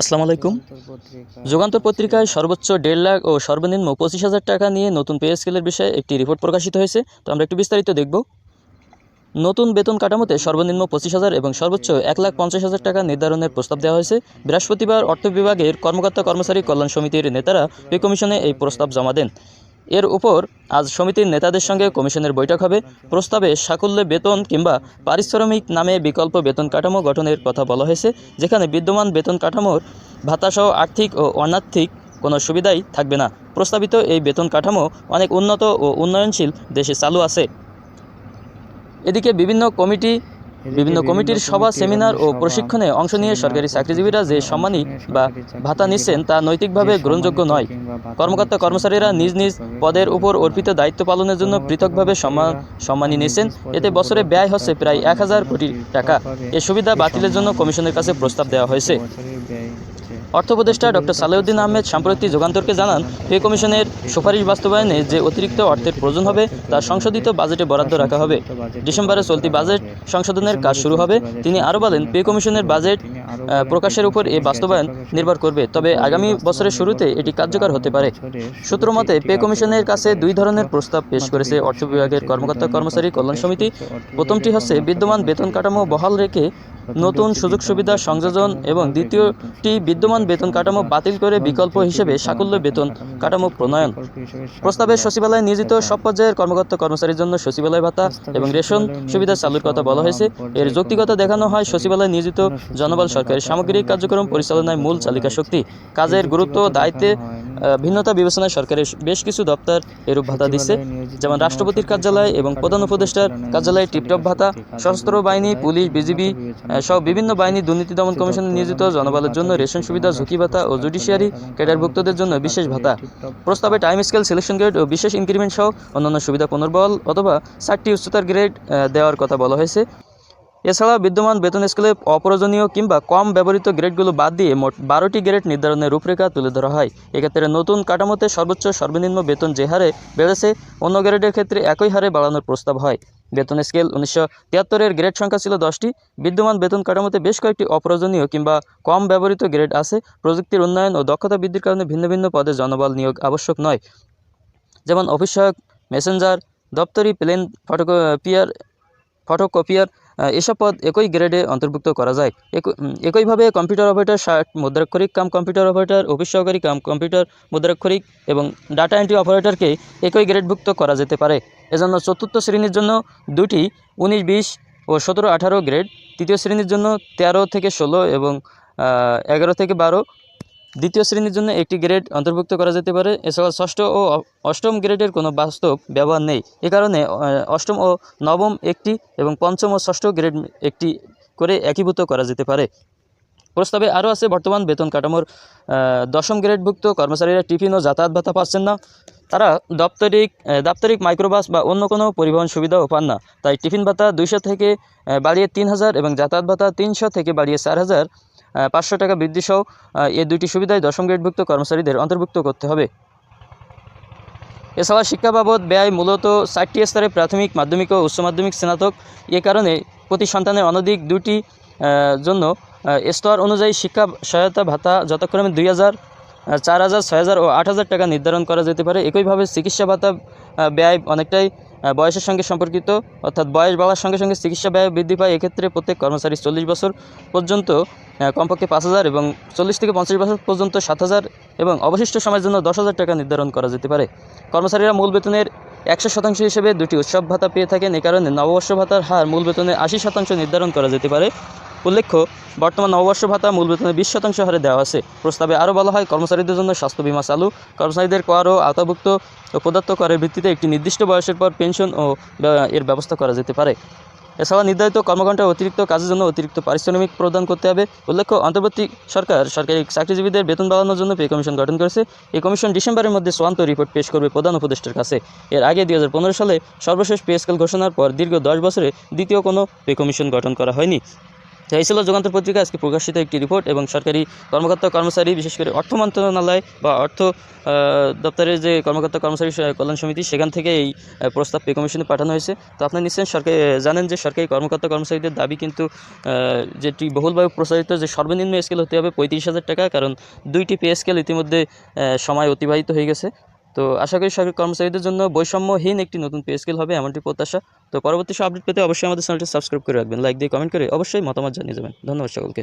আসসালামু আলাইকুম। যুগান্তর পত্রিকায় সর্বোচ্চ দেড় লাখ ও সর্বনিম্ন পঁচিশ হাজার টাকা নিয়ে নতুন পে স্কেলের বিষয়ে একটি রিপোর্ট প্রকাশিত হয়েছে। তো আমরা একটু বিস্তারিত দেখব। নতুন বেতন কাঠামোতে সর্বনিম্ন পঁচিশ হাজার এবং সর্বোচ্চ এক লাখ পঞ্চাশ হাজার টাকা নির্ধারণের প্রস্তাব দেওয়া হয়েছে। বৃহস্পতিবার অর্থ বিভাগের কর্মকর্তা কর্মচারী কল্যাণ সমিতির নেতারা পে কমিশনে এই প্রস্তাব জমা দেন। এর উপর আজ সমিতির নেতাদের সঙ্গে কমিশনের বৈঠক হবে। প্রস্তাবে সাকুল্যে বেতন কিংবা পারিশ্রমিক নামে বিকল্প বেতন কাঠামো গঠনের কথা বলা হয়েছে, যেখানে বিদ্যমান বেতন কাঠামোর ভাতাসহ আর্থিক ও অনার্থিক কোনো সুবিধাই থাকবে না। প্রস্তাবিত এই বেতন কাঠামো অনেক উন্নত ও উন্নয়নশীল দেশে চালু আছে। এদিকে বিভিন্ন কমিটি বিভিন্ন কমিটির সভা সেমিনার ও প্রশিক্ষণে অংশ নিয়ে সরকারি চাকরিজীবীরা যে সম্মানী বা ভাতা নিচ্ছেন তা নৈতিকভাবে গ্রহণযোগ্য নয়। কর্মকর্তা কর্মচারীরা নিজ নিজ পদের উপর অর্পিত দায়িত্ব পালনের জন্য পৃথকভাবে সম্মান সম্মানী নিচ্ছেন। এতে বছরে ব্যয় হচ্ছে প্রায় এক হাজার কোটি টাকা। এ সুবিধা বাতিলের জন্য কমিশনের কাছে প্রস্তাব দেওয়া হয়েছে। অর্থ উপদেষ্টা ডক্টর সালেউদ্দিন আহমেদ সম্প্রতি যুগান্তরকে জানান, পে কমিশনের সুপারিশ বাস্তবায়নে যে অতিরিক্ত অর্থের প্রয়োজন হবে, তা সংশোধিত বাজেটে বরাদ্দ রাখা হবে। ডিসেম্বরে চলতি বাজেট সংশোধনের কাজ শুরু হবে। তিনি আরও বলেন, পে কমিশনের বাজেট প্রকাশের উপর এ বাস্তবায়ন নির্ভর করবে, তবে আগামী বছরের শুরুতে এটি কার্যকর হতে পারে। সূত্র মতে, পে কমিশনের কাছে দুই ধরনের প্রস্তাব পেশ করেছে অর্থ বিভাগের কর্মকর্তা কর্মচারী কল্যাণ সমিতি। প্রথমটি হচ্ছে বিদ্যমান বেতন কাঠামো বহাল রেখে নতুন সুযোগ সুবিধা সংযোজন এবং দ্বিতীয়টি বিদ্যমান বেতন কাঠামো বাতিল করে বিকল্প হিসেবে সাকুল্য বেতন কাঠামো প্রণয়ন। প্রস্তাবে সচিবালয়ে নিয়োজিত সব পর্যায়ের কর্মকর্তা কর্মচারীর জন্য সচিবালয় ভাতা এবং রেশন সুবিধা চালুর কথা বলা হয়েছে। এর যৌক্তিকতা দেখানো হয় সচিবালয়ে নিয়োজিত জনবল সরকারের সামগ্রিক কার্যক্রম পরিচালনায় মূল চালিকা শক্তি। কাজের গুরুত্ব দায়িত্বে ভিন্নতা বিবেচনায় সরকারের বেশ কিছু দপ্তর এরূপ ভাতা দিচ্ছে যেমন রাষ্ট্রপতির কার্যালয় এবং প্রধান উপদেষ্টার কার্যালয়ে টিপটপ ভাতা সশস্ত্র বাহিনী পুলিশ বিজিবি সহ বিভিন্ন বাহিনী দুর্নীতি দমন কমিশনে নিয়োজিত জনবলের জন্য রেশন সুবিধা ঝুঁকি ভাতা ও জুডিশিয়ারি ক্যাডারভুক্তদের জন্য বিশেষ ভাতা। প্রস্তাবে টাইম স্কেল সিলেকশন গ্রেড ও বিশেষ ইনক্রিমেন্ট সহ অন্যান্য সুবিধা পুনর্বল অথবা চারটি উচ্চতার গ্রেড দেওয়ার কথা বলা হয়েছে। এছাড়া বিদ্যমান বেতন স্কেলে অপ্রয়োজনীয় কিংবা কম ব্যবহৃত গ্রেডগুলো বাদ দিয়ে মোট বারোটি গ্রেড নির্ধারণের রূপরেখা তুলে ধরা হয়। এক্ষেত্রে নতুন কাঠামোতে সর্বোচ্চ সর্বনিম্ন বেতন যে হারে বেড়েছে, অন্য গ্রেডের ক্ষেত্রে একই হারে বাড়ানোর প্রস্তাব হয়। বেতন স্কেল উনিশশো তিয়াত্তরের গ্রেড সংখ্যা ছিল দশটি। বিদ্যমান বেতন কাঠামোতে বেশ কয়েকটি অপ্রয়োজনীয় কিংবা কম ব্যবহৃত গ্রেড আছে। প্রযুক্তির উন্নয়ন ও দক্ষতা বৃদ্ধির কারণে ভিন্ন ভিন্ন পদে জনবল নিয়োগ আবশ্যক নয়। যেমন অফিস সহায়ক মেসেঞ্জার, দপ্তরি, প্লেন ফটোকপিয়ার ফটোকপিয়ার এসব পদ একই গ্রেডে অন্তর্ভুক্ত করা যায়। একই- একইভাবে কম্পিউটার অপারেটর ষাট মুদ্রাক্ষরিক কাম কম্পিউটার অপারেটর, অফিস সহকারী কাম কম্পিউটার, মুদ্রাক্ষরিক এবং ডাটা এন্ট্রি অপারেটরকে একই গ্রেডভুক্ত করা যেতে পারে। এজন্য চতুর্থ শ্রেণির জন্য দুটি উনিশ, বিশ ও সতেরো, আঠারো গ্রেড, তৃতীয় শ্রেণির জন্য তেরো থেকে ষোলো এবং এগারো থেকে বারো দ্বিতীয় শ্রেণির জন্য একটি গ্রেড অন্তর্ভুক্ত করা যেতে পারে। এছাড়া ষষ্ঠ ও অষ্টম গ্রেডের কোনো বাস্তব ব্যবহার নেই। এ কারণে অষ্টম ও নবম একটি এবং পঞ্চম ও ষষ্ঠ গ্রেড একটি করে একীভূত করা যেতে পারে। প্রস্তাবে আরও আছে, বর্তমান বেতন কাঠামোর দশম গ্রেডভুক্ত কর্মচারীরা টিফিন ও যাতায়াত ভাতা পাচ্ছেন না। তারা দপ্তরিক দাপ্তরিক মাইক্রোবাস বা অন্য কোনো পরিবহন সুবিধাও পান না। তাই টিফিন ভাতা দুইশো থেকে বাড়িয়ে তিন হাজার এবং যাতায়াত ভাতা তিনশো থেকে বাড়িয়ে চার হাজার পাঁচশো টাকা বৃদ্ধি সহ এই দুইটি সুবিধায় দশম গ্রেডভুক্ত কর্মচারীদের অন্তর্ভুক্ত করতে হবে। এছাড়া শিক্ষা বাবদ ব্যয় মূলত চারটি স্তরে প্রাথমিক, মাধ্যমিক ও উচ্চ মাধ্যমিক স্নাতক। এ কারণে প্রতি সন্তানের অনধিক দুটি জন্য স্তর অনুযায়ী শিক্ষা সহায়তা ভাতা যথাক্রমে দুই হাজার চার হাজার, ছয় হাজার ও আট হাজার টাকা নির্ধারণ করা যেতে পারে। একইভাবে চিকিৎসা ভাতা ব্যয় অনেকটাই বয়সের সঙ্গে সম্পর্কিত, অর্থাৎ বয়স বাড়ার সঙ্গে সঙ্গে চিকিৎসা ব্যয় বৃদ্ধি পায়, এক্ষেত্রে প্রত্যেক কর্মচারী চল্লিশ বছর পর্যন্ত কমপক্ষে পাঁচ হাজার এবং চল্লিশ থেকে পঞ্চাশ বছর পর্যন্ত সাত হাজার এবং অবশিষ্ট সময়ের জন্য দশ হাজার টাকা নির্ধারণ করা যেতে পারে। কর্মচারীরা মূল বেতনের একশো শতাংশ হিসেবে দুটি উৎসব ভাতা পেয়ে থাকেন, এ কারণে নববর্ষ ভাতার হার মূল বেতনের আশি শতাংশ নির্ধারণ করা যেতে পারে। উল্লেখ্য, বর্তমান নববর্ষ ভাতা মূল বেতনের বিশ শতাংশ হারে দেওয়া আছে প্রস্তাবে আরও বলা হয়, কর্মচারীদের জন্য স্বাস্থ্য বীমা চালু, কর্মচারীদের কর ও আওতাভুক্ত ও প্রদত্ত করের ভিত্তিতে একটি নির্দিষ্ট বয়সের পর পেনশন ও এর ব্যবস্থা করা যেতে পারে। এছাড়া নির্ধারিত কর্মঘণ্টা অতিরিক্ত কাজের জন্য অতিরিক্ত পারিশ্রমিক প্রদান করতে হবে। উল্লেখ্য, অন্তর্বর্তী সরকার সরকারি চাকরিজীবীদের বেতন বাড়ানোর জন্য পে কমিশন গঠন করেছে। এই কমিশন ডিসেম্বরের মধ্যে চূড়ান্ত রিপোর্ট পেশ করবে প্রধান উপদেষ্টার কাছে। এর আগে দুই হাজার পনেরো সালে সর্বশেষ পে স্কেল ঘোষণার পর দীর্ঘ দশ বছরে দ্বিতীয় কোনো পে কমিশন গঠন করা হয়নি। তো ছিল যুগান্তর পত্রিকা। আজকে প্রকাশিত একটি রিপোর্ট এবং সরকারি কর্মকর্তা কর্মচারী, বিশেষ করে অর্থ মন্ত্রণালয় বা অর্থ দপ্তরের যে কর্মকর্তা কর্মচারী কল্যাণ সমিতি, সেখান থেকে এই প্রস্তাব পে কমিশনে পাঠানো হয়েছে। তো আপনারা নিশ্চয়ই সরকারি জানেন যে সরকারি কর্মকর্তা কর্মচারীদের দাবি কিন্তু যেটি বহুলভাবে প্রচারিত, যে সর্বনিম্ন স্কেল হতে হবে পঁয়ত্রিশ হাজার টাকা, কারণ দুইটি পে স্কেল ইতিমধ্যে সময় অতিবাহিত হয়ে গেছে। তো আশা করি সরকারি কর্মচারীদের জন্য বৈষম্যহীন একটি নতুন পে স্কেল হবে এমনটি প্রত্যাশা। তো পরবর্তী সব আপডেট পেতে অবশ্যই আমাদের চ্যানেলটি সাবস্ক্রাইব করে রাখবেন। লাইক দিয়ে কমেন্ট করে অবশ্যই মতামত জানিয়ে যাবেন ধন্যবাদ সকলকে।